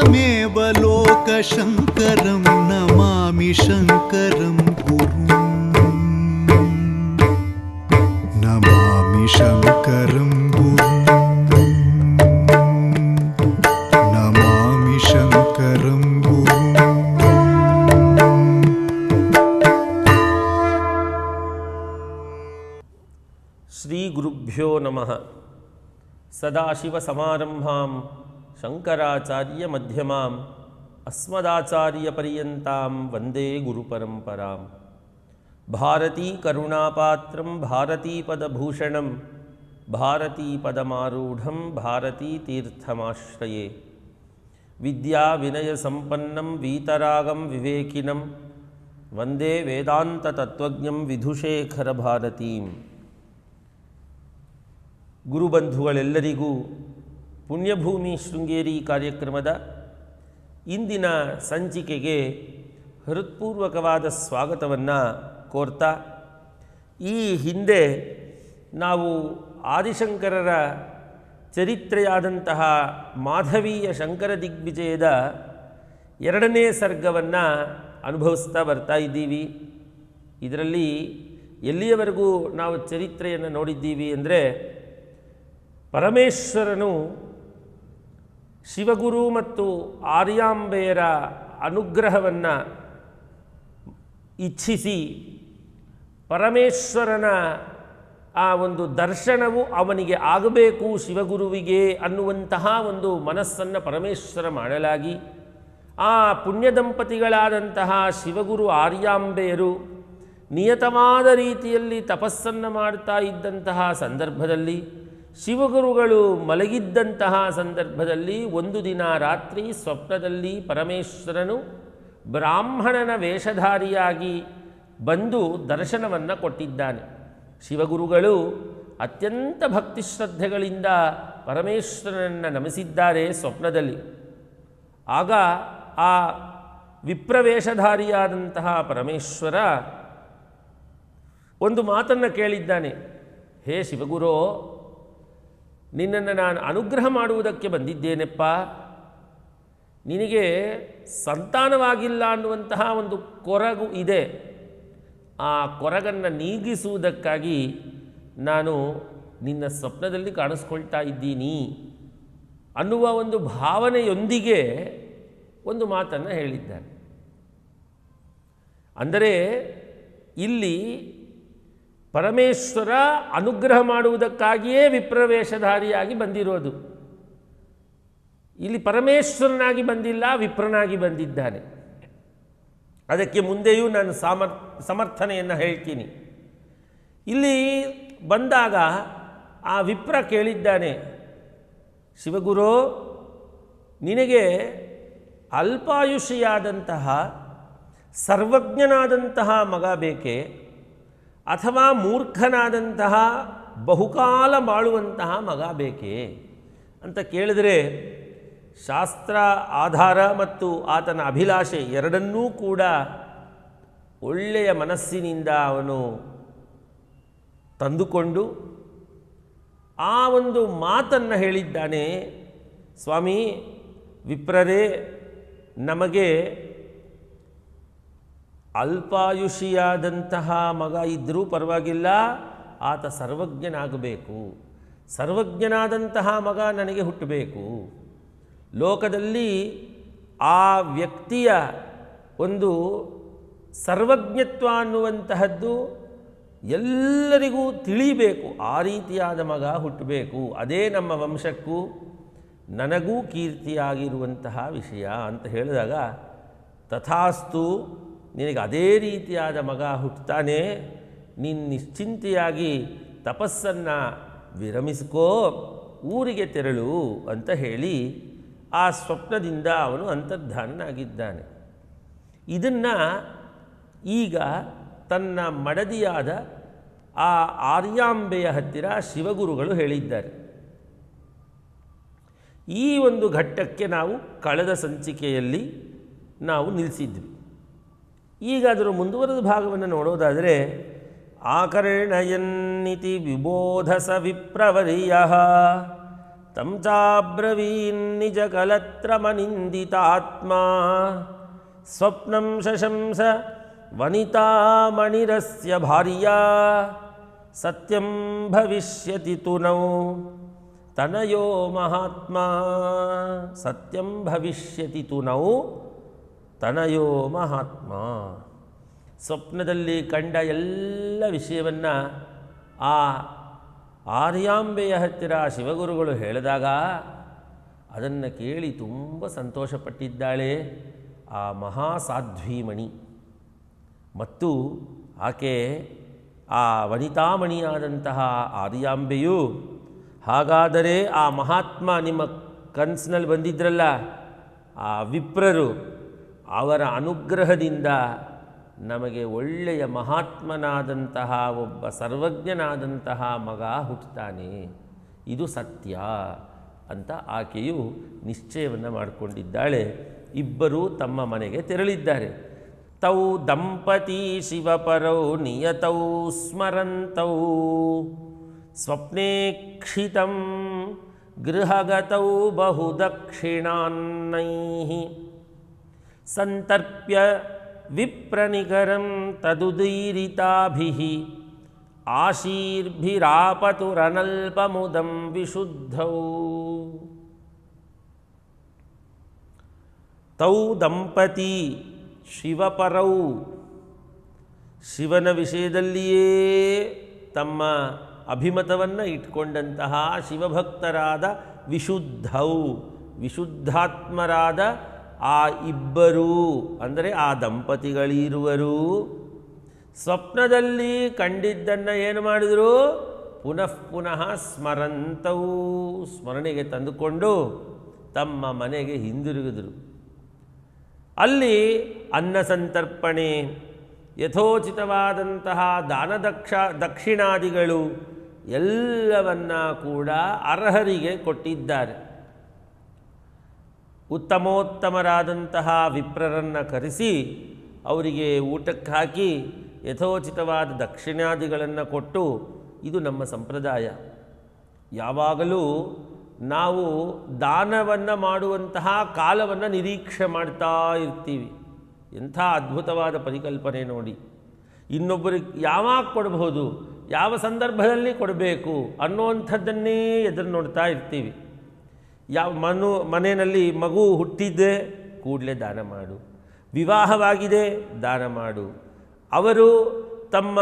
अहमेव लोकशङ्करं नमामि शङ्करं नमामि शङ्करं श्रीगुरुभ्यो नमः। सदाशिवसमारम्भां ನಮಃ ಸದಾಶಿವಸಮಾರಂಭಾಂ ಶಂಕರಾಚಾರ್ಯ ಮಧ್ಯಮಾಂ ಅಸ್ಮದಾಚಾರ್ಯಪರ್ಯಂತಾಂ ವಂದೇ ಗುರುಪರಂಪರಾಂ ಭಾರತೀ ಕರುಣಾಪಾತ್ರಂ ಭಾರತೀಪದಭೂಷಣಂ ಭಾರತೀಪದಮಾರೂಢಂ ಭಾರತೀತೀರ್ಥಮಾಶ್ರಯೇ ವಿದ್ಯಾ ವಿನಯ ಸಂಪನ್ನಂ ಪುಣ್ಯಭೂಮಿ ಶೃಂಗೇರಿ ಕಾರ್ಯಕ್ರಮದ ಇಂದಿನ ಸಂಚಿಕೆಗೆ ಹೃತ್ಪೂರ್ವಕವಾದ ಸ್ವಾಗತವನ್ನು ಕೋರ್ತಾ, ಈ ಹಿಂದೆ ನಾವು ಆದಿಶಂಕರರ ಚರಿತ್ರೆಯಾದಂತಹ ಮಾಧವೀಯ ಶಂಕರ ದಿಗ್ವಿಜಯದ ಎರಡನೇ ಸರ್ಗವನ್ನು ಅನುಭವಿಸ್ತಾ ಬರ್ತಾ ಇದ್ದೀವಿ. ಇದರಲ್ಲಿ ಎಲ್ಲಿಯವರೆಗೂ ನಾವು ಚರಿತ್ರೆಯನ್ನು ನೋಡಿದ್ದೀವಿ ಅಂದರೆ ಪರಮೇಶ್ವರನು ಶಿವಗುರು ಮತ್ತು ಆರ್ಯಾಂಬೆಯರ ಅನುಗ್ರಹವನ್ನು ಇಚ್ಛಿಸಿ ಪರಮೇಶ್ವರನ ಆ ಒಂದು ದರ್ಶನವು ಅವನಿಗೆ ಆಗಬೇಕು ಶಿವಗುರುವಿಗೆ ಅನ್ನುವಂತಹ ಒಂದು ಮನಸ್ಸನ್ನು ಪರಮೇಶ್ವರ ಮಾಡಲಾಗಿ. ಆ ಪುಣ್ಯ ದಂಪತಿಗಳಾದಂತಹ ಶಿವಗುರು ಆರ್ಯಾಂಬೆಯರು ನಿಯತವಾದ ರೀತಿಯಲ್ಲಿ ತಪಸ್ಸನ್ನು ಮಾಡ್ತಾ ಇದ್ದಂತಹ ಸಂದರ್ಭದಲ್ಲಿ ಶಿವಗುರುಗಳು ಮಲಗಿದ್ದಂತಹ ಸಂದರ್ಭದಲ್ಲಿ ಒಂದು ದಿನ ರಾತ್ರಿ ಸ್ವಪ್ನದಲ್ಲಿ ಪರಮೇಶ್ವರನು ಬ್ರಾಹ್ಮಣನ ವೇಷಧಾರಿಯಾಗಿ ಬಂದು ದರ್ಶನವನ್ನು ಕೊಟ್ಟಿದ್ದಾನೆ. ಶಿವಗುರುಗಳು ಅತ್ಯಂತ ಭಕ್ತಿ ಶ್ರದ್ಧೆಗಳಿಂದ ಪರಮೇಶ್ವರನನ್ನು ನಮಿಸಿದ್ದಾರೆ ಸ್ವಪ್ನದಲ್ಲಿ. ಆಗ ಆ ವಿಪ್ರವೇಷಧಾರಿಯಾದಂತಹ ಪರಮೇಶ್ವರ ಒಂದು ಮಾತನ್ನು ಕೇಳಿದ್ದಾನೆ, ಹೇ ಶಿವಗುರೋ ನಿನ್ನನ್ನು ನಾನು ಅನುಗ್ರಹ ಮಾಡುವುದಕ್ಕೆ ಬಂದಿದ್ದೇನೆಪ್ಪ. ನಿನಗೆ ಸಂತಾನವಾಗಿಲ್ಲ ಅನ್ನುವಂತಹ ಒಂದು ಕೊರಗು ಇದೆ. ಆ ಕೊರಗನ್ನು ನೀಗಿಸುವುದಕ್ಕಾಗಿ ನಾನು ನಿನ್ನ ಸ್ವಪ್ನದಲ್ಲಿ ಕಾಣಿಸ್ಕೊಳ್ತಾ ಇದ್ದೀನಿ ಅನ್ನುವ ಒಂದು ಭಾವನೆಯೊಂದಿಗೆ ಒಂದು ಮಾತನ್ನು ಹೇಳಿದ್ದಾನೆ. ಅಂದರೆ ಇಲ್ಲಿ ಪರಮೇಶ್ವರ ಅನುಗ್ರಹ ಮಾಡುವುದಕ್ಕಾಗಿಯೇ ವಿಪ್ರವೇಶಧಾರಿಯಾಗಿ ಬಂದಿರೋದು. ಇಲ್ಲಿ ಪರಮೇಶ್ವರನಾಗಿ ಬಂದಿಲ್ಲ, ವಿಪ್ರನಾಗಿ ಬಂದಿದ್ದಾನೆ. ಅದಕ್ಕೆ ಮುಂದೆಯೂ ನಾನು ಸಾಮರ್, ಸಮರ್ಥನೆಯನ್ನು ಹೇಳ್ತೀನಿ. ಇಲ್ಲಿ ಬಂದಾಗ ಆ ವಿಪ್ರ ಕೇಳಿದ್ದಾನೆ, ಶಿವಗುರು, ನಿನಗೆ ಅಲ್ಪಾಯುಷಿಯಾದಂತಹ ಸರ್ವಜ್ಞನಾದಂತಹ ಮಗ ಬೇಕೆ? ಅಥವಾ ಮೂರ್ಖನಾದಂತಹ ಬಹುಕಾಲ ಬಾಳುವಂತಹ ಮಗ ಬೇಕೇ? ಅಂತ ಕೇಳಿದರೆ ಶಾಸ್ತ್ರ ಆಧಾರ ಮತ್ತು ಆತನ ಅಭಿಲಾಷೆ ಎರಡನ್ನೂ ಕೂಡ ಒಳ್ಳೆಯ ಮನಸ್ಸಿನಿಂದ ಅವನು ತಂದುಕೊಂಡು ಆ ಒಂದು ಮಾತನ್ನು ಹೇಳಿದ್ದಾನೆ, ಸ್ವಾಮಿ, ವಿಪ್ರರೇ, ನಮಗೆ ಅಲ್ಪಾಯುಷಿಯಾದಂತಹ ಮಗ ಇದ್ದರೂ ಪರವಾಗಿಲ್ಲ, ಆತ ಸರ್ವಜ್ಞನಾಗಬೇಕು. ಸರ್ವಜ್ಞನಾದಂತಹ ಮಗ ನನಗೆ ಹುಟ್ಟಬೇಕು. ಲೋಕದಲ್ಲಿ ಆ ವ್ಯಕ್ತಿಯ ಒಂದು ಸರ್ವಜ್ಞತ್ವ ಅನ್ನುವಂತಹದ್ದು ಎಲ್ಲರಿಗೂ ತಿಳಿಬೇಕು. ಆ ರೀತಿಯಾದ ಮಗ ಹುಟ್ಟಬೇಕು. ಅದೇ ನಮ್ಮ ವಂಶಕ್ಕೂ ನನಗೂ ಕೀರ್ತಿಯಾಗಿರುವಂತಹ ವಿಷಯ ಅಂತ ಹೇಳಿದಾಗ, ತಥಾಸ್ತು ನಿನಗೆ ಅದೇ ರೀತಿಯಾದ ಮಗ ಹುಟ್ಟುತ್ತಾನೆ, ನೀನು ನಿಶ್ಚಿಂತೆಯಾಗಿ ತಪಸ್ಸನ್ನು ವಿರಮಿಸಿಕೋ, ಊರಿಗೆ ತೆರಳು ಅಂತ ಹೇಳಿ ಆ ಸ್ವಪ್ನದಿಂದ ಅವನು ಅಂತರ್ಧಾನನಾಗಿದ್ದಾನೆ. ಇದನ್ನು ಈಗ ತನ್ನ ಮಡದಿಯಾದ ಆ ಆರ್ಯಾಂಬೆಯ ಹತ್ತಿರ ಶಿವಗುರುಗಳು ಹೇಳಿದ್ದಾರೆ. ಈ ಒಂದು ಘಟ್ಟಕ್ಕೆ ನಾವು ಕಳೆದ ಸಂಚಿಕೆಯಲ್ಲಿ ನಾವು ನಿಲ್ಲಿಸಿದ್ವಿ ಈಗ ಅದರ ಮುಂದುವರೆದ ಭಾಗವನ್ನು ನೋಡೋದಾದರೆ, ಆಕರ್ಣಯನ್ನಿತಿ ವಿಬೋಧ ಸ ವಿಪ್ರವರಿಯ ತಂ ಚಾಬ್ರವೀನ್ ನಿಜ ಕಲತ್ರಮನಿಂದಿತಾತ್ಮ, ಸ್ವಪ್ನಂ ಶಶಂಸ ವನಿತಾ ಮಣಿರಸ್ಯ ಭಾರ್ಯ, ಸತ್ಯಂ ಭವಿಷ್ಯತಿ ತುನೌ, ತನಯೋ ಮಹಾತ್ಮ, ಸತ್ಯಂ ಭವಿಷ್ಯತಿ ತುನೌ ತನಯೋ ಮಹಾತ್ಮ. ಸ್ವಪ್ನದಲ್ಲಿ ಕಂಡ ಎಲ್ಲ ವಿಷಯವನ್ನು ಆ ಆರ್ಯಾಂಬೆಯ ಹತ್ತಿರ ಶಿವಗುರುಗಳು ಹೇಳಿದಾಗ ಅದನ್ನು ಕೇಳಿ ತುಂಬ ಸಂತೋಷಪಟ್ಟಿದ್ದಾಳೆ ಆ ಮಹಾಸಾಧ್ವೀಮಣಿ. ಮತ್ತು ಆಕೆ ಆ ವನಿತಾಮಣಿಯಾದಂತಹ ಆರ್ಯಾಂಬೆಯು, ಹಾಗಾದರೆ ಆ ಮಹಾತ್ಮ ನಿಮ್ಮ ಕನಸಿನಲ್ಲಿ ಬಂದಿದ್ರಲ್ಲ, ಆ ವಿಪ್ರರು ಅವರ ಅನುಗ್ರಹದಿಂದ ನಮಗೆ ಒಳ್ಳೆಯ ಮಹಾತ್ಮನಾದಂತಹ, ಒಬ್ಬ ಸರ್ವಜ್ಞನಾದಂತಹ ಮಗ ಹುಟ್ಟುತ್ತಾನೆ ಇದು ಸತ್ಯ ಅಂತ ಆಕೆಯು ನಿಶ್ಚಯವನ್ನು ಮಾಡಿಕೊಂಡಿದ್ದಾಳೆ. ಇಬ್ಬರೂ ತಮ್ಮ ಮನೆಗೆ ತೆರಳಿದ್ದಾರೆ. ತೌ ದಂಪತಿ ಶಿವಪರೌ ನಿಯತೌ ಸ್ಮರಂತೌ. ಸ್ವಪ್ನೇಕ್ಷಿತಂ ಗೃಹಗತೌ ಬಹುದಕ್ಷಿಣಾನ್ನೈಃ ಸಂತರ್ಪ್ಯ ವಿಪ್ರನಿಕರಂ ತದುದೀರಿತಾಭಿः ಆಶೀರ್ಭಿರಾಪತುರನಲ್ಪಮುದಂ ವಿಶುದ್ಧೌ ತೌ ದಂಪತಿ ಶಿವಪರೌ ಶಿವನ ವಿಷಯದಲ್ಲಿಯೇ ತಮ್ಮ ಅಭಿಮತವನ್ನು ಇಟ್ಕೊಂಡಂತಹ ಶಿವಭಕ್ತರಾದ ವಿಶುದ್ಧೌ ವಿಶುದ್ಧಾತ್ಮರಾದ ಆ ಇಬ್ಬರೂ, ಅಂದರೆ ಆ ದಂಪತಿಗಳಿರುವರು, ಸ್ವಪ್ನದಲ್ಲಿ ಕಂಡಿದ್ದನ್ನು ಏನು ಮಾಡಿದರು? ಪುನಃ ಪುನಃ ಸ್ಮರಂತವೂ, ಸ್ಮರಣೆಗೆ ತಂದುಕೊಂಡು ತಮ್ಮ ಮನೆಗೆ ಹಿಂದಿರುಗಿದರು. ಅಲ್ಲಿ ಅನ್ನ ಸಂತರ್ಪಣೆ, ಯಥೋಚಿತವಾದಂತಹ ದಾನದಕ್ಷ ದಕ್ಷಿಣಾದಿಗಳು ಎಲ್ಲವನ್ನ ಕೂಡ ಅರ್ಹರಿಗೆ ಕೊಟ್ಟಿದ್ದಾರೆ. ಉತ್ತಮೋತ್ತಮರಾದಂತಹ ವಿಪ್ರರನ್ನು ಕರೆಸಿ ಅವರಿಗೆ ಊಟಕ್ಕೆ ಹಾಕಿ ಯಥೋಚಿತವಾದ ದಕ್ಷಿಣಾದಿಗಳನ್ನು ಕೊಟ್ಟು ಇದು ನಮ್ಮ ಸಂಪ್ರದಾಯ. ಯಾವಾಗಲೂ ನಾವು ದಾನವನ್ನು ಮಾಡುವಂತಹ ಕಾಲವನ್ನು ನಿರೀಕ್ಷೆ ಮಾಡ್ತಾ ಇರ್ತೀವಿ. ಎಂಥ ಅದ್ಭುತವಾದ ಪರಿಕಲ್ಪನೆ ನೋಡಿ. ಇನ್ನೊಬ್ಬರಿಗೆ ಯಾವಾಗ ಕೊಡಬಹುದು, ಯಾವ ಸಂದರ್ಭದಲ್ಲಿ ಕೊಡಬೇಕು ಅನ್ನುವಂಥದ್ದನ್ನೇ ಎದುರು ನೋಡ್ತಾ ಇರ್ತೀವಿ. ಯಾವ ಮನು, ಮನೆಯಲ್ಲಿ ಮಗು ಹುಟ್ಟಿದ್ದೆ ಕೂಡಲೇ ದಾನ ಮಾಡು. ವಿವಾಹವಾಗಿದೆ, ದಾನ ಮಾಡು. ಅವರು ತಮ್ಮ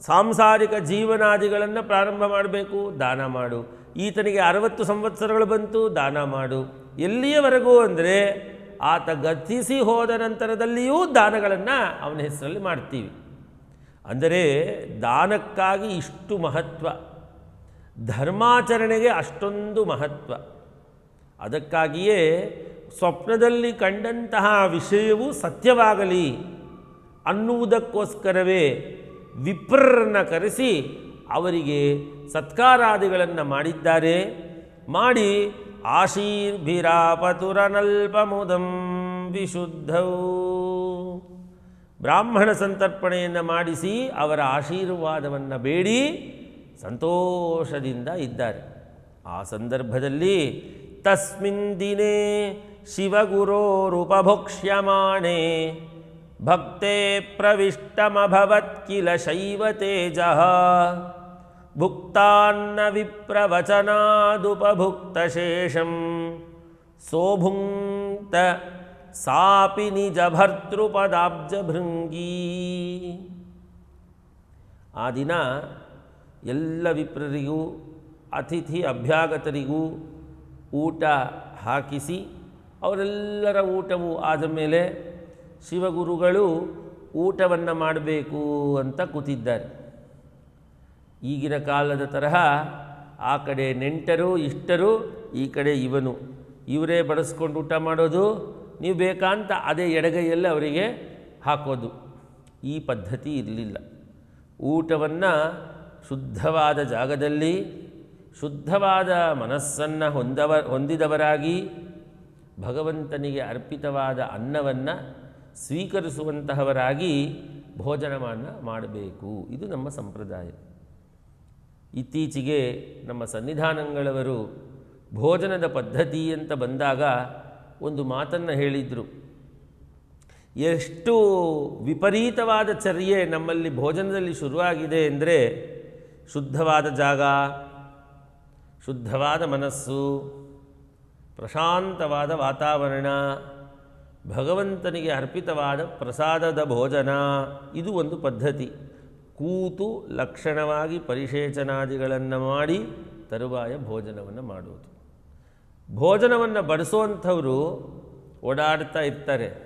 ಸಾಂಸಾರಿಕ ಜೀವನಾದಿಗಳನ್ನು ಪ್ರಾರಂಭ ಮಾಡಬೇಕು, ದಾನ ಮಾಡು. ಈತನಿಗೆ ಅರವತ್ತು ಸಂವತ್ಸರಗಳು ಬಂತು, ದಾನ ಮಾಡು. ಎಲ್ಲಿಯವರೆಗೂ ಅಂದರೆ ಆತ ಗತಿಸಿ ಹೋದ ನಂತರದಲ್ಲಿಯೂ ದಾನಗಳನ್ನು ಅವನ ಹೆಸರಲ್ಲಿ ಮಾಡ್ತೀವಿ. ಅಂದರೆ ದಾನಕ್ಕಾಗಿ ಇಷ್ಟು ಮಹತ್ವ. ಧರ್ಮಾಚರಣೆಗೆ ಅಷ್ಟೊಂದು ಮಹತ್ವ. ಅದಕ್ಕಾಗಿಯೇ ಸ್ವಪ್ನದಲ್ಲಿ ಕಂಡಂತಹ ವಿಷಯವು ಸತ್ಯವಾಗಲಿ ಅನ್ನುವುದಕ್ಕೋಸ್ಕರವೇ ವಿಪ್ರರನ್ನು ಕರೆಸಿ ಅವರಿಗೆ ಸತ್ಕಾರಾದಿಗಳನ್ನು ಮಾಡಿದ್ದಾರೆ. ಮಾಡಿ ಆಶೀರ್ಭಿರಾಪತುರನಲ್ಪಮುದಂ ವಿಶುದ್ಧವು ಬ್ರಾಹ್ಮಣ ಸಂತರ್ಪಣೆಯನ್ನು ಮಾಡಿಸಿ ಅವರ ಆಶೀರ್ವಾದವನ್ನು ಬೇಡಿ. ಸಂತೋಷದಿಂದ ಇದ್ದಾರೆ ಆ ಸಂದರ್ಭದಲ್ಲಿ ತಸ್ಮಿನ್ ದಿನೇ ಶಿವಗುರೋರುಪಭೋಕ್ಷ್ಯಮಾಣೆ ಭಕ್ತೆ ಪ್ರವಿಷ್ಟಮಭವತ್ ಕಿಲ ಶೈವ ತೇಜ ಭುಕ್ತಾನ್ನ ವಿಪ್ರವಚನಾದುಪಭುಕ್ತಶೇಷಂ ಸೋಭುಂಕ್ತ ಸಾಪಿ ನಿಜ ಭರ್ತೃಪದಾಬ್ಜಭೃಂಗೀ ಆ ದಿನ ಎಲ್ಲ ವಿಪ್ರರಿಗೂ, ಅತಿಥಿ ಅಭ್ಯಾಗತರಿಗೂ ಊಟ ಹಾಕಿಸಿ, ಅವರೆಲ್ಲರ ಊಟವು ಆದ ಮೇಲೆ ಶಿವಗುರುಗಳು ಊಟವನ್ನು ಮಾಡಬೇಕು ಅಂತ ಕೂತಿದ್ದಾರೆ. ಈಗಿನ ಕಾಲದ ತರಹ ಆ ಕಡೆ ನೆಂಟರು, ಇಷ್ಟರು, ಈ ಕಡೆ ಇವನು. ಇವರೇ ಬಡಿಸ್ಕೊಂಡು ಊಟ ಮಾಡೋದು, ನೀವು ಬೇಕಾಂತ ಅದೇ ಎಡಗೈಯಲ್ಲಿ ಅವರಿಗೆ ಹಾಕೋದು. ಈ ಪದ್ಧತಿ ಇರಲಿಲ್ಲ. ಊಟವನ್ನು ಶುದ್ಧವಾದ ಜಾಗದಲ್ಲಿ ಶುದ್ಧವಾದ ಮನಸ್ಸನ್ನು ಹೊಂದವ, ಹೊಂದಿದವರಾಗಿ ಭಗವಂತನಿಗೆ ಅರ್ಪಿತವಾದ ಅನ್ನವನ್ನು ಸ್ವೀಕರಿಸುವಂತಹವರಾಗಿ ಭೋಜನವನ್ನು ಮಾಡಬೇಕು. ಇದು ನಮ್ಮ ಸಂಪ್ರದಾಯ. ಇತ್ತೀಚೆಗೆ ನಮ್ಮ ಸನ್ನಿಧಾನಗಳವರು ಭೋಜನದ ಪದ್ಧತಿ ಅಂತ ಬಂದಾಗ ಒಂದು ಮಾತನ್ನು ಹೇಳಿದರು. ಎಷ್ಟು ವಿಪರೀತವಾದ ಚರ್ಯೆ ನಮ್ಮಲ್ಲಿ ಭೋಜನದಲ್ಲಿ ಶುರುವಾಗಿದೆ ಅಂದರೆ ಶುದ್ಧವಾದ ಜಾಗ, ಶುದ್ಧವಾದ ಮನಸ್ಸು, ಪ್ರಶಾಂತವಾದ ವಾತಾವರಣ, ಭಗವಂತನಿಗೆ ಅರ್ಪಿತವಾದ ಪ್ರಸಾದದ ಭೋಜನ, ಇದು ಒಂದು ಪದ್ಧತಿ. ಕೂತು ಲಕ್ಷಣವಾಗಿ ಪರಿಶೇಚನಾದಿಗಳನ್ನು ಮಾಡಿ ತರುವಾಯ ಭೋಜನವನ್ನು ಮಾಡುವುದು. ಭೋಜನವನ್ನು ಬಡಿಸುವಂಥವರು ಓಡಾಡ್ತಾ ಇರ್ತಾರೆ.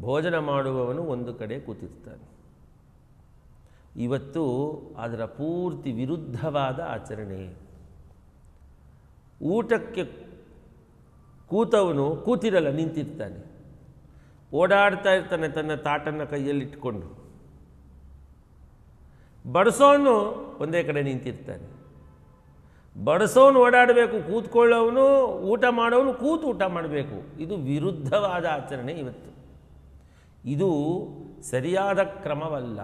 ಭೋಜನ ಮಾಡುವವನು ಒಂದು ಕಡೆ ಕೂತಿರ್ತಾನೆ. ಇವತ್ತು ಅದರ ಪೂರ್ತಿ ವಿರುದ್ಧವಾದ ಆಚರಣೆ. ಊಟಕ್ಕೆ ಕೂತವನು ಕೂತಿರಲ್ಲ, ನಿಂತಿರ್ತಾನೆ. ಓಡಾಡ್ತಾ ಇರ್ತಾನೆ ತನ್ನ ತಾಟನ್ನು ಕೈಯಲ್ಲಿಟ್ಕೊಂಡು. ಬಡಿಸೋನು ಒಂದೇ ಕಡೆ ನಿಂತಿರ್ತಾನೆ. ಬಡಿಸೋನು ಓಡಾಡಬೇಕು, ಕೂತ್ಕೊಳ್ಳೋವನು ಊಟ ಮಾಡೋನು ಕೂತು ಊಟ ಮಾಡಬೇಕು. ಇದು ವಿರುದ್ಧವಾದ ಆಚರಣೆ ಇವತ್ತು. ಇದು ಸರಿಯಾದ ಕ್ರಮವಲ್ಲ.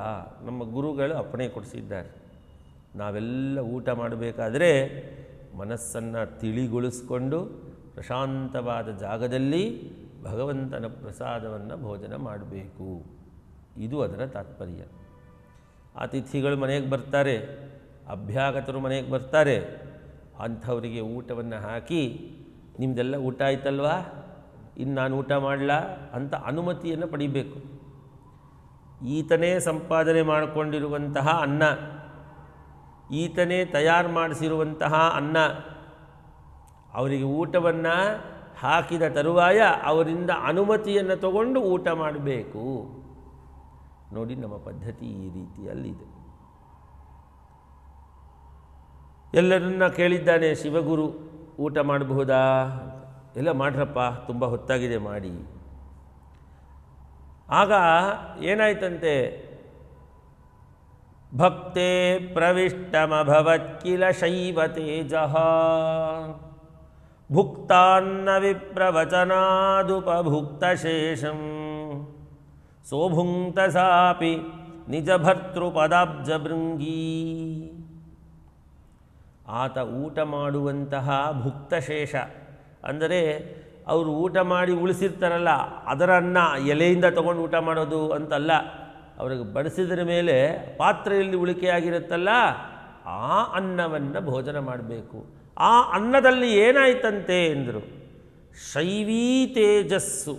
ನಮ್ಮ ಗುರುಗಳು ಅಪ್ಪಣೆ ಕೊಡಿಸಿದ್ದಾರೆ. ನಾವೆಲ್ಲ ಊಟ ಮಾಡಬೇಕಾದ್ರೆ ಮನಸ್ಸನ್ನು ತಿಳಿಗೊಳಿಸ್ಕೊಂಡು ಪ್ರಶಾಂತವಾದ ಜಾಗದಲ್ಲಿ ಭಗವಂತನ ಪ್ರಸಾದವನ್ನು ಭೋಜನ ಮಾಡಬೇಕು. ಇದು ಅದರ ತಾತ್ಪರ್ಯ. ಅತಿಥಿಗಳು ಮನೆಗೆ ಬರ್ತಾರೆ, ಅಭ್ಯಾಗತರು ಮನೆಗೆ ಬರ್ತಾರೆ, ಅಂಥವರಿಗೆ ಊಟವನ್ನು ಹಾಕಿ ನಿಮ್ಮದೆಲ್ಲ ಊಟ ಆಯ್ತಲ್ವಾ? ಇನ್ನು ನಾನು ಊಟ ಮಾಡಲಾ? ಅಂತ ಅನುಮತಿಯನ್ನು ಪಡಿಬೇಕು. ಈತನೇ ಸಂಪಾದನೆ ಮಾಡಿಕೊಂಡಿರುವಂತಹ ಅನ್ನ, ಈತನೇ ತಯಾರು ಮಾಡಿಸಿರುವಂತಹ ಅನ್ನ, ಅವರಿಗೆ ಊಟವನ್ನು ಹಾಕಿದ ತರುವಾಯ ಅವರಿಂದ ಅನುಮತಿಯನ್ನು ತಗೊಂಡು ಊಟ ಮಾಡಬೇಕು. ನೋಡಿ ನಮ್ಮ ಪದ್ಧತಿ ಈ ರೀತಿಯಲ್ಲಿದೆ. ಎಲ್ಲರನ್ನ ಕೇಳಿದ್ದಾನೆ, ಶಿವಗುರು, ಊಟ ಮಾಡಬಹುದಾ? ಎಲ್ಲ ಮಾಡ್ರಪ್ಪ, ತುಂಬ ಹೊತ್ತಾಗಿದೆ, ಮಾಡಿ. ಆಗ ಏನಾಯ್ತಂತೆ? ಭಕ್ತೆ ಪ್ರವಿಷ್ಟಮಭವತ್ ಕಿಲ ಶೈವ ತೇಜ. ಭುಕ್ತಾನ್ನ ವಿಪ್ರವಚನಾದುಪಭುಕ್ತಶೇಷಂ. ಸೋಭುಂಕ್ತ ಸಾಪಿ ನಿಜ ಭರ್ತೃಪದಾಬ್ಜಭೃಂಗೀ ಆತ ಊಟ ಮಾಡುವಂತಹ ಭುಕ್ತಶೇಷ. ಅಂದರೆ ಅವರು ಊಟ ಮಾಡಿ ಉಳಿಸಿರ್ತಾರಲ್ಲ, ಅದರ ಅನ್ನ ಎಲೆಯಿಂದ ತಗೊಂಡು ಊಟ ಮಾಡೋದು ಅಂತಲ್ಲ, ಅವ್ರಿಗೆ ಬಡಿಸಿದ್ರ ಮೇಲೆ ಪಾತ್ರೆಯಲ್ಲಿ ಉಳಿಕೆಯಾಗಿರುತ್ತಲ್ಲ, ಆ ಅನ್ನವನ್ನು ಭೋಜನ ಮಾಡಬೇಕು. ಆ ಅನ್ನದಲ್ಲಿ ಏನಾಯ್ತಂತೆ ಎಂದರು, ಶೈವೀ ತೇಜಸ್ಸು,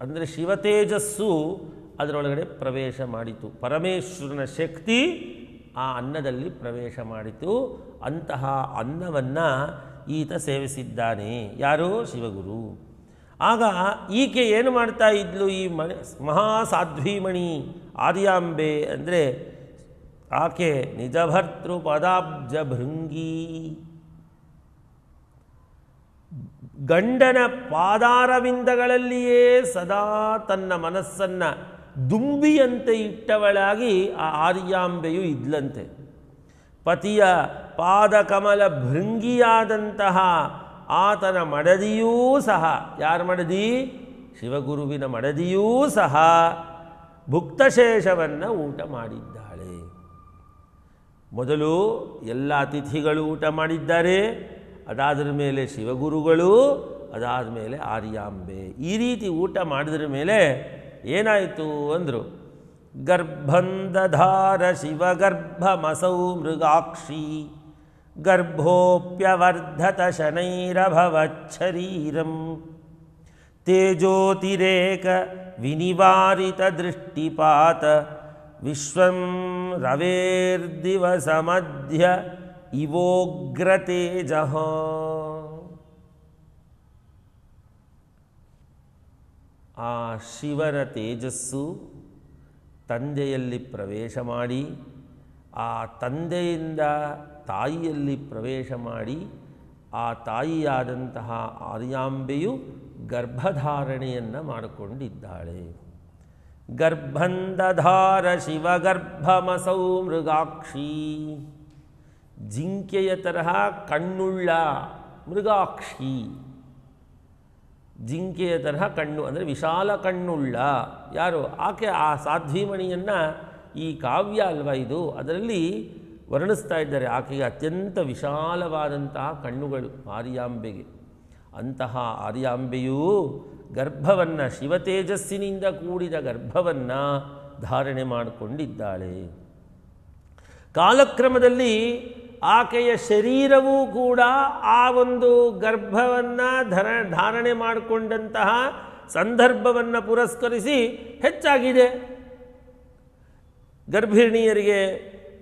ಅಂದರೆ ಶಿವತೇಜಸ್ಸು ಅದರೊಳಗಡೆ ಪ್ರವೇಶ ಮಾಡಿತು. ಪರಮೇಶ್ವರನ ಶಕ್ತಿ ಆ ಅನ್ನದಲ್ಲಿ ಪ್ರವೇಶ ಮಾಡಿತು. ಅಂತಹ ಅನ್ನವನ್ನು ಈತ ಸೇವಿಸಿದ್ದಾನೆ. ಯಾರು? ಶಿವಗುರು. ಆಗ ಈಕೆ ಏನು ಮಾಡ್ತಾ ಇದ್ಲು? ಈ ಮಣಿ, ಮಹಾಸಾಧ್ವೀಮಣಿ ಆರ್ಯಾಂಬೆ ಅಂದರೆ ಆಕೆ ನಿಜಭರ್ತೃ ಪದಾಬ್ಜ ಭೃಂಗಿ ಗಂಡನ ಪಾದಾರವಿಂದಗಳಲ್ಲಿಯೇ ಸದಾ ತನ್ನ ಮನಸ್ಸನ್ನು ದುಂಬಿಯಂತೆ ಇಟ್ಟವಳಾಗಿ ಆ ಆರ್ಯಾಂಬೆಯು ಇದ್ಲಂತೆ. ಪತಿಯ ಪಾದಕಮಲ ಭೃಂಗಿಯಾದಂತಹ ಆತನ ಮಡದಿಯೂ ಸಹ, ಯಾರ ಮಡದಿ? ಶಿವಗುರುವಿನ ಮಡದಿಯೂ ಸಹ ಭುಕ್ತಶೇಷವನ್ನು ಊಟ ಮಾಡಿದ್ದಾಳೆ. ಮೊದಲು ಎಲ್ಲ ಅತಿಥಿಗಳು ಊಟ ಮಾಡಿದ್ದಾರೆ. ಅದಾದ್ರ ಮೇಲೆ ಶಿವಗುರುಗಳು ಅದಾದ ಮೇಲೆ ಆರ್ಯಾಂಬೆ. ಈ ರೀತಿ ಊಟ ಮಾಡಿದ್ರ ಮೇಲೆ ಏನಾಯಿತು ಅಂದರು ಗರ್ಭಂದಧಾರ ಶಿವಗರ್ಭಮಸೌ ಮೃಗಾಕ್ಷಿ ಗರ್ಭೋಪ್ಯವರ್ಧತ ಶನೈರಭವಚ್ಛರೀರಂ ತೇಜೋತಿರೇಕ ವಿನಿವಾರಿತ ದೃಷ್ಟಿಪಾತ ವಿಶ್ವಂ ರವೇರ್ದಿವಸಮಧ್ಯ ಇವೋಗ್ರತೇಜ ಆ ಶಿವನ ತೇಜಸ್ಸು ತಂದೆಯಲ್ಲಿ ಪ್ರವೇಶ ಮಾಡಿ, ಆ ತಂದೆಯಿಂದ ತಾಯಿಯಲ್ಲಿ ಪ್ರವೇಶ ಮಾಡಿ, ಆ ತಾಯಿಯಾದಂತಹ ಆರ್ಯಾಂಬೆಯು ಗರ್ಭಧಾರಣೆಯನ್ನು ಮಾಡಿಕೊಂಡಿದ್ದಾಳೆ. ಗರ್ಭಂದಧಾರ ಶಿವಗರ್ಭಮಸೌ ಮೃಗಾಕ್ಷಿ. ಜಿಂಕೆಯ ತರಹ ಕಣ್ಣುಳ್ಳ ಮೃಗಾಕ್ಷಿ. ಜಿಂಕೆಯ ತರಹ ಕಣ್ಣು, ಅಂದರೆ ವಿಶಾಲ ಕಣ್ಣುಳ್ಳ. ಯಾರು? ಆಕೆ ಆ ಸಾಧ್ವೀಮಣಿಯನ್ನು ಈ ಕಾವ್ಯ ಅಲ್ವಾ ಇದು? ಅದರಲ್ಲಿ ವರ್ಣಿಸ್ತಾ ಇದ್ದಾರೆ ಆಕೆಗೆ ಅತ್ಯಂತ ವಿಶಾಲವಾದಂತಹ ಕಣ್ಣುಗಳು ಆರ್ಯಾಂಬೆಗೆ. ಅಂತಹ ಆರ್ಯಾಂಬೆಯೂ ಗರ್ಭವನ್ನು, ಶಿವತೇಜಸ್ಸಿನಿಂದ ಕೂಡಿದ ಗರ್ಭವನ್ನು ಧಾರಣೆ ಮಾಡಿಕೊಂಡಿದ್ದಾಳೆ. ಕಾಲಕ್ರಮದಲ್ಲಿ ಆಕೆಯ ಶರೀರವೂ ಕೂಡ ಆ ಒಂದು ಗರ್ಭವನ್ನು ಧರ, ಧಾರಣೆ ಮಾಡಿಕೊಂಡಂತಹ ಸಂದರ್ಭವನ್ನು ಪುರಸ್ಕರಿಸಿ ಹೆಚ್ಚಾಗಿದೆ. ಗರ್ಭಿಣಿಯರಿಗೆ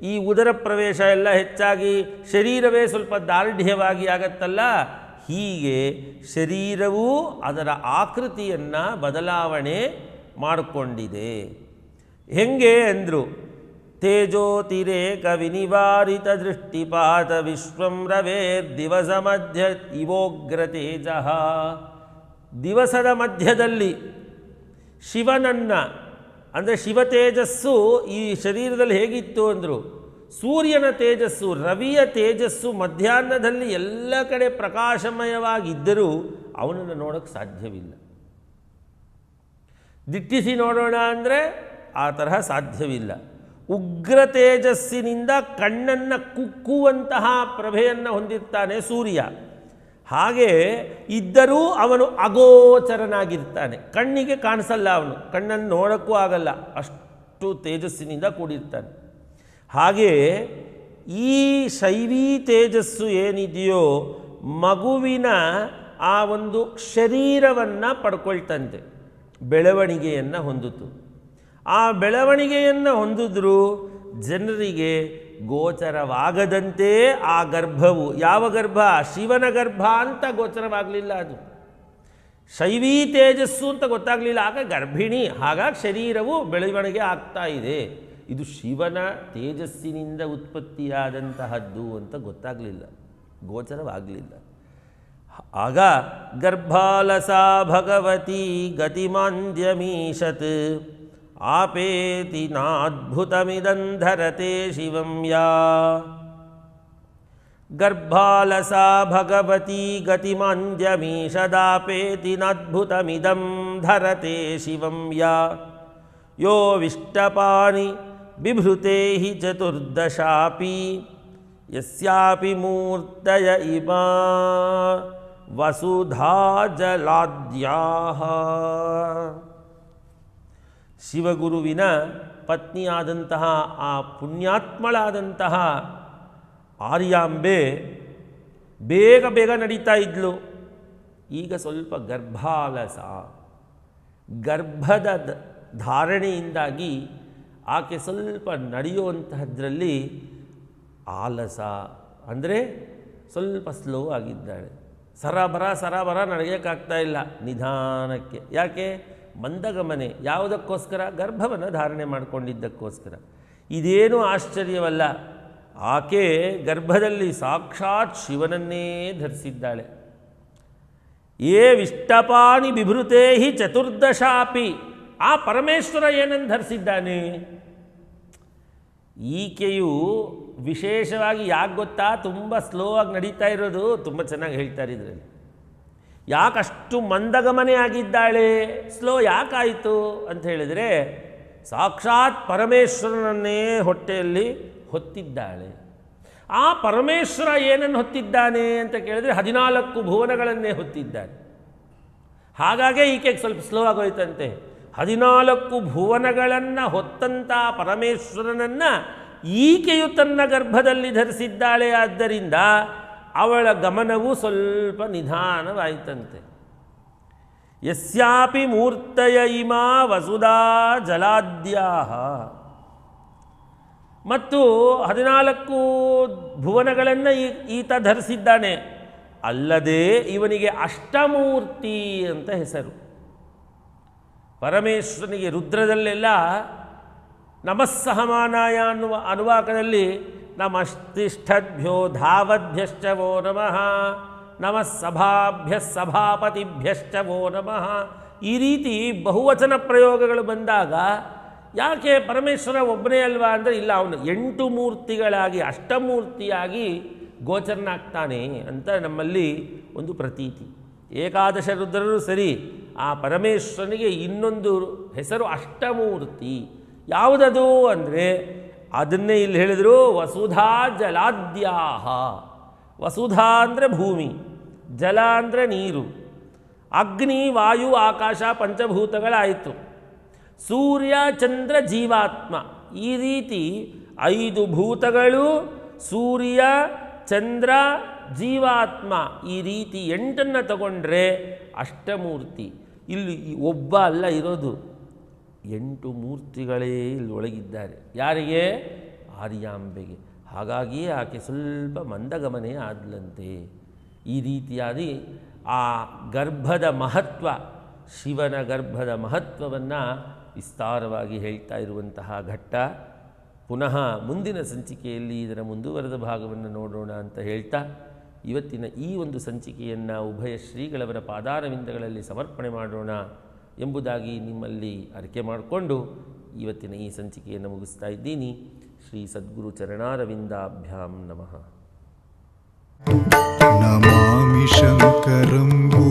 ಈ ಉದರ ಪ್ರವೇಶ ಎಲ್ಲ ಹೆಚ್ಚಾಗಿ ಶರೀರವೇ ಸ್ವಲ್ಪ ದಾರ್ಢ್ಯವಾಗಿ ಆಗತ್ತಲ್ಲ, ಹೀಗೆ ಶರೀರವೂ ಅದರ ಆಕೃತಿಯನ್ನು ಬದಲಾವಣೆ ಮಾಡಿಕೊಂಡಿದೆ. ಹೆಂಗೆ ಅಂದರು ತೇಜೋತಿರೇಕ ವಿನಿವಾರಿತ ದೃಷ್ಟಿಪಾತ ವಿಶ್ವಂ ರವೇರ್ ದಿವಸ ಮಧ್ಯ ಇವೋಗ್ರ ತೇಜ ದಿವಸದ ಮಧ್ಯದಲ್ಲಿ ಶಿವನನ್ನ, ಅಂದರೆ ಶಿವ ತೇಜಸ್ಸು ಈ ಶರೀರದಲ್ಲಿ ಹೇಗಿತ್ತು ಅಂದರು, ಸೂರ್ಯನ ತೇಜಸ್ಸು, ರವಿಯ ತೇಜಸ್ಸು ಮಧ್ಯಾಹ್ನದಲ್ಲಿ ಎಲ್ಲ ಕಡೆ ಪ್ರಕಾಶಮಯವಾಗಿದ್ದರೂ ಅವನನ್ನು ನೋಡೋಕ್ಕೆ ಸಾಧ್ಯವಿಲ್ಲ. ದಿಟ್ಟಿಸಿ ನೋಡೋಣ ಅಂದರೆ ಆ ತರಹ ಸಾಧ್ಯವಿಲ್ಲ. ಉಗ್ರ ತೇಜಸ್ಸಿನಿಂದ ಕಣ್ಣನ್ನು ಕುಕ್ಕುವಂತಹ ಪ್ರಭೆಯನ್ನು ಹೊಂದಿರ್ತಾನೆ ಸೂರ್ಯ. ಹಾಗೆ ಇದ್ದರೂ ಅವನು ಅಗೋಚರನಾಗಿರ್ತಾನೆ. ಕಣ್ಣಿಗೆ ಕಾಣಿಸಲ್ಲ ಅವನು. ಕಣ್ಣನ್ನು ನೋಡೋಕ್ಕೂ ಆಗಲ್ಲ. ಅಷ್ಟು ತೇಜಸ್ಸಿನಿಂದ ಕೂಡಿರ್ತಾನೆ. ಹಾಗೆ ಈ ಶೈವಿ ತೇಜಸ್ಸು ಏನಿದೆಯೋ ಮಗುವಿನ ಆ ಒಂದು ಶರೀರವನ್ನು ಪಡ್ಕೊಳ್ತಂತೆ, ಬೆಳವಣಿಗೆಯನ್ನು ಹೊಂದಿತು ಆ ಬೆಳವಣಿಗೆಯನ್ನು ಹೊಂದಿದ್ರು ಜನರಿಗೆ ಗೋಚರವಾಗದಂತೆ ಆ ಗರ್ಭವು, ಯಾವ ಗರ್ಭ? ಶಿವನ ಗರ್ಭ ಅಂತ ಗೋಚರವಾಗಲಿಲ್ಲ ಅದು. ಶೈವೀ ತೇಜಸ್ಸು ಅಂತ ಗೊತ್ತಾಗಲಿಲ್ಲ. ಆಗ ಗರ್ಭಿಣಿ, ಹಾಗಾಗಿ ಶರೀರವು ಬೆಳವಣಿಗೆ ಆಗ್ತಾ ಇದೆ. ಇದು ಶಿವನ ತೇಜಸ್ಸಿನಿಂದ ಉತ್ಪತ್ತಿಯಾದಂತಹದ್ದು ಅಂತ ಗೊತ್ತಾಗಲಿಲ್ಲ. ಗೋಚರವಾಗಲಿಲ್ಲ. ಆಗ ಗರ್ಭಾಲಸಾ ಭಗವತಿ ಗತಿಮಾಂದ್ಯಮೀಶತ್. ಆಪೇತಿ ನಾದ್ಭುತಮಿದಂಧರತೆ ಶಿವಂ ಯಾ ಗರ್ಭಾಲಸಾ ಭಗವತಿ ಗತಿಮಾಂದ್ಯಮೀಷದಾಪೇತಿ ನಾದ್ಭುತಮಿದಂ ಧರತೆ ಶಿವಂ ಯಾ ಯೋ ವಿಷ್ಟಪಾನಿ ಬಿಭೃತೆ ಹಿ ಚತುರ್ದಶಾಪಿ ಯಸ್ಯಾಪಿ ಮೂರ್ತಯ ಇಮಾ ವಸುಧಾ ಜಲಾದ್ಯಾಹ ಶಿವಗುರುವಿನ ಪತ್ನಿಯಾದಂತಹ ಆ ಪುಣ್ಯಾತ್ಮಳಾದಂತಹ ಆರ್ಯಾಂಬೆ ಬೇಗ ಬೇಗ ನಡೀತಾ ಇದ್ಲು. ಈಗ ಸ್ವಲ್ಪ ಗರ್ಭಾಲಸ ಗರ್ಭದ ಧಾರಣೆಯಿಂದಾಗಿ ಆಕೆ ಸ್ವಲ್ಪ ನಡೆಯುವಂತಹದ್ರಲ್ಲಿ ಆಲಸ. ಅಂದರೆ ಸ್ವಲ್ಪ ಸ್ಲೋ ಆಗಿದ್ದಾಳೆ. ಸರಬರ ಸರಬರ ನಡೆಯೋಕ್ಕಾಗ್ತಾ ಇಲ್ಲ ನಿಧಾನಕ್ಕೆ. ಯಾಕೆ? ಮಂದಗಮನೆ ಯಾವುದಕ್ಕೋಸ್ಕರ? ಗರ್ಭವನ್ನು ಧಾರಣೆ ಮಾಡಿಕೊಂಡಿದ್ದಕ್ಕೋಸ್ಕರ. ಇದೇನೂ ಆಶ್ಚರ್ಯವಲ್ಲ. ಆಕೆ ಗರ್ಭದಲ್ಲಿ ಸಾಕ್ಷಾತ್ ಶಿವನನ್ನೇ ಧರಿಸಿದ್ದಾಳೆ. ಏ ವಿಷ್ಟಪಾನಿ ಬಿಭೃತೇಹಿ ಚತುರ್ದಶಾಪಿ, ಆ ಪರಮೇಶ್ವರ ಏನನ್ನು ಧರಿಸಿದ್ದಾನೆ? ಈಕೆಯು ವಿಶೇಷವಾಗಿ ಯಾಕೆ ಗೊತ್ತಾ? ತುಂಬ ಸ್ಲೋ ಆಗಿ ನಡೀತಾ ಇರೋದು, ತುಂಬ ಚೆನ್ನಾಗಿ ಹೇಳ್ತಾರೆ ಇದರಲ್ಲಿ ಯಾಕಷ್ಟು ಮಂದಗಮನೆ ಆಗಿದ್ದಾಳೆ ಸ್ಲೋ ಯಾಕಾಯಿತು? ಅಂತ ಹೇಳಿದರೆ, ಸಾಕ್ಷಾತ್ ಪರಮೇಶ್ವರನನ್ನೇ ಹೊಟ್ಟೆಯಲ್ಲಿ ಹೊತ್ತಿದ್ದಾಳೆ. ಆ ಪರಮೇಶ್ವರ ಏನನ್ನು ಹೊತ್ತಿದ್ದಾನೆ ಅಂತ ಕೇಳಿದರೆ, ಹದಿನಾಲ್ಕು ಭುವನಗಳನ್ನೇ ಹೊತ್ತಿದ್ದಾನೆ. ಹಾಗಾಗೇ ಈಕೆಗೆ ಸ್ವಲ್ಪ ಸ್ಲೋ ಆಗೋಯ್ತಂತೆ. ಹದಿನಾಲ್ಕು ಭುವನಗಳನ್ನು ಹೊತ್ತಂಥ ಪರಮೇಶ್ವರನನ್ನು ಈಕೆಯು ತನ್ನ ಗರ್ಭದಲ್ಲಿ ಧರಿಸಿದ್ದಾಳೆ. ಆದ್ದರಿಂದ ಅವಳ ಗಮನವು ಸ್ವಲ್ಪ ನಿಧಾನವಾಯಿತಂತೆ. ಯಸ್ಯಾಪಿ ಮೂರ್ತಯ ಇಮಾ ವಸುಧಾ ಜಲಾದ್ಯಾಹ. ಮತ್ತು ಹದಿನಾಲ್ಕು ಭುವನಗಳನ್ನು ಈತ ಧರಿಸಿದ್ದಾನೆ. ಅಲ್ಲದೆ ಇವನಿಗೆ ಅಷ್ಟಮೂರ್ತಿ ಅಂತ ಹೆಸರು. ಪರಮೇಶ್ವರನಿಗೆ ರುದ್ರದಲ್ಲೆಲ್ಲ ನಮಸ್ಸಹಮಾನಾಯ ಅನ್ನುವ ಅನುವಾಕದಲ್ಲಿ ನಮಸ್ತಿಷ್ಠದ್ಭ್ಯೋ ಧಾವದ್ಭ್ಯಶ್ಚ ವೋ ನಮಃ ನಮಃ ಸಭಾಭ್ಯ ಸಭಾಪತಿಭ್ಯಶ್ಚ ವೋ ನಮಃ ಈ ರೀತಿ ಬಹುವಚನ ಪ್ರಯೋಗಗಳು ಬಂದಾಗ ಯಾಕೆ ಪರಮೇಶ್ವರ ಒಬ್ಬನೇ ಅಲ್ವಾ ಅಂದರೆ ಇಲ್ಲ, ಅವನು ಎಂಟು ಮೂರ್ತಿಗಳಾಗಿ, ಅಷ್ಟಮೂರ್ತಿಯಾಗಿ ಗೋಚರನಾಗ್ತಾನೆ ಅಂತ ನಮ್ಮಲ್ಲಿ ಒಂದು ಪ್ರತೀತಿ. ಏಕಾದಶ ರುದ್ರರು ಸರಿ, ಆ ಪರಮೇಶ್ವರನಿಗೆ ಇನ್ನೊಂದು ಹೆಸರು ಅಷ್ಟಮೂರ್ತಿ. ಯಾವುದದು ಅಂದರೆ ಅದನ್ನೇ ಇಲ್ಲಿ ಹೇಳಿದರು, ವಸುಧಾ ಜಲಾದ್ಯಾಹ. ವಸುಧಾ ಅಂದರೆ ಭೂಮಿ, ಜಲ ಅಂದರೆ ನೀರು. ಅಗ್ನಿ, ವಾಯು, ಆಕಾಶ, ಪಂಚಭೂತಗಳಾಯಿತು. ಸೂರ್ಯ, ಚಂದ್ರ, ಜೀವಾತ್ಮ. ಈ ರೀತಿ ಐದು ಭೂತಗಳು, ಸೂರ್ಯ, ಚಂದ್ರ, ಜೀವಾತ್ಮ. ಈ ರೀತಿ ಎಂಟನ್ನು ತಗೊಂಡ್ರೆ ಅಷ್ಟಮೂರ್ತಿ. ಇಲ್ಲಿ ಒಬ್ಬ ಅಲ್ಲ ಇರೋದು. ಎಂಟು ಮೂರ್ತಿಗಳೇ ಇಲ್ಲಿ ಒಳಗಿದ್ದಾರೆ. ಯಾರಿಗೆ? ಆರ್ಯಾಂಬೆಗೆ. ಹಾಗಾಗಿಯೇ ಆಕೆ ಸ್ವಲ್ಪ ಮಂದಗಮನೆ ಆದ್ಲಂತೆ. ಈ ರೀತಿಯಾಗಿ ಆ ಗರ್ಭದ ಮಹತ್ವ, ಶಿವನ ಗರ್ಭದ ಮಹತ್ವವನ್ನು ವಿಸ್ತಾರವಾಗಿ ಹೇಳ್ತಾ ಇರುವಂತಹ ಘಟ್ಟ. ಪುನಃ ಮುಂದಿನ ಸಂಚಿಕೆಯಲ್ಲಿ ಇದರ ಮುಂದುವರೆದ ಭಾಗವನ್ನು ನೋಡೋಣ ಅಂತ ಹೇಳ್ತಾ, ಇವತ್ತಿನ ಈ ಒಂದು ಸಂಚಿಕೆಯನ್ನು ಉಭಯ ಶ್ರೀಗಳವರ ಪಾದಾರವಿಂದಗಳಲ್ಲಿ ಸಮರ್ಪಣೆ ಮಾಡೋಣ. ಎಂಬುದಾಗಿ ನಿಮ್ಮಲ್ಲಿ ಅರಿಕೆ ಮಾಡಿಕೊಂಡು ಇವತ್ತಿನ ಈ ಸಂಚಿಕೆಯನ್ನು ಮುಗಿಸ್ತಾ ಇದ್ದೀನಿ. ಶ್ರೀ ಸದ್ಗುರು ಚರಣಾರವಿಂದಾಭ್ಯಾಂ ನಮಃ. ನಮಾಮಿ ಶಂಕರಂಭೂ